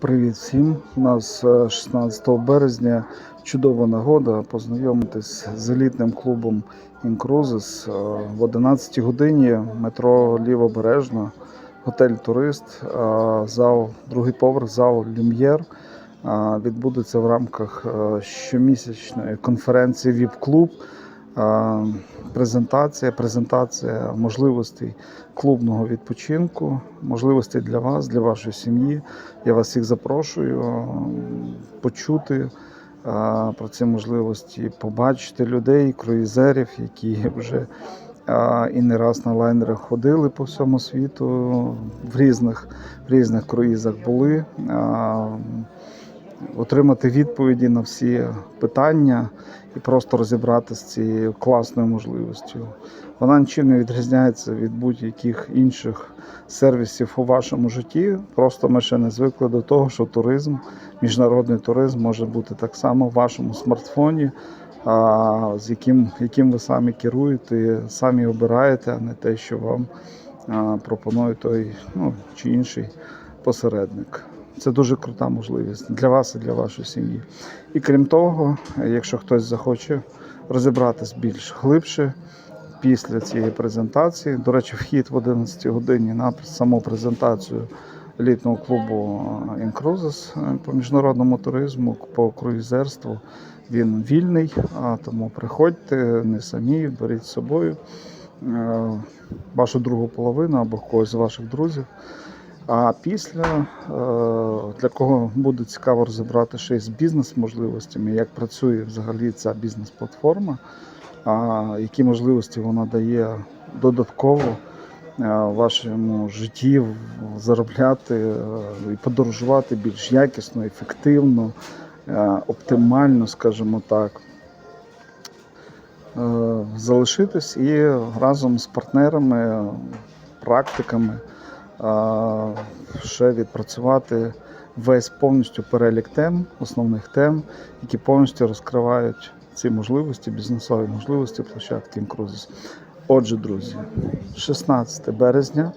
Привіт всім! У нас е, 16 березня чудова нагода познайомитись з елітним клубом Інкрузис в 11 годині метро Лівобережно, готель Турист, е, зал, другий поверх, зал Люм'єр. Е, Відбудеться в рамках е, щомісячної конференції ВІП-клуб. Е, Презентація, презентація можливостей клубного відпочинку, можливостей для вас, для вашої сім'ї. Я вас всіх запрошую почути е, про ці можливості, побачити людей, круїзерів, які вже е, і не раз на лайнерах ходили по всьому світу, в різних, в різних круїзах були. Отримати відповіді на всі питання і просто розібратися з цією класною можливістю. Вона нічим не відрізняється від будь-яких інших сервісів у вашому житті. Просто ми ще не звикли до того, що туризм, міжнародний туризм може бути так само в вашому смартфоні, з яким, яким ви самі керуєте, самі обираєте, а не те, що вам пропонує той ну, чи інший посередник. Це дуже крута можливість для вас і для вашої сім'ї. І крім того, якщо хтось захоче розібратись більш глибше після цієї презентації, до речі, вхід в 11 годині на саму презентацію елітного клубу Інкрузис по міжнародному туризму, по круїзерству. Він вільний, а тому приходьте не самі, беріть з собою е, вашу другу половину або когось з ваших друзів. А після е, для кого буде цікаво розібрати ще з бізнес-можливостями, як працює взагалі ця бізнес-платформа, які можливості вона дає додатково е, вашому житті заробляти е, і подорожувати більш якісно, ефективно, оптимально, скажімо так. Залишитись і разом з партнерами, практиками ще відпрацювати весь повністю перелік тем, основних тем, які повністю розкривають ці можливості, бізнесові можливості площадки Інкрузис. Отже, друзі, 16 березня,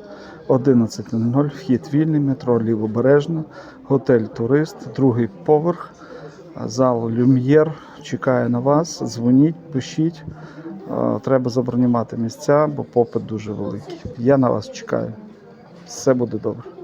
11.00, вхід вільний, метро Лівобережна, готель Турист, другий поверх, зал Люм'єр чекає на вас. Дзвоніть, пишіть. Треба забронювати місця, бо попит дуже великий. Я на вас чекаю все буде добре.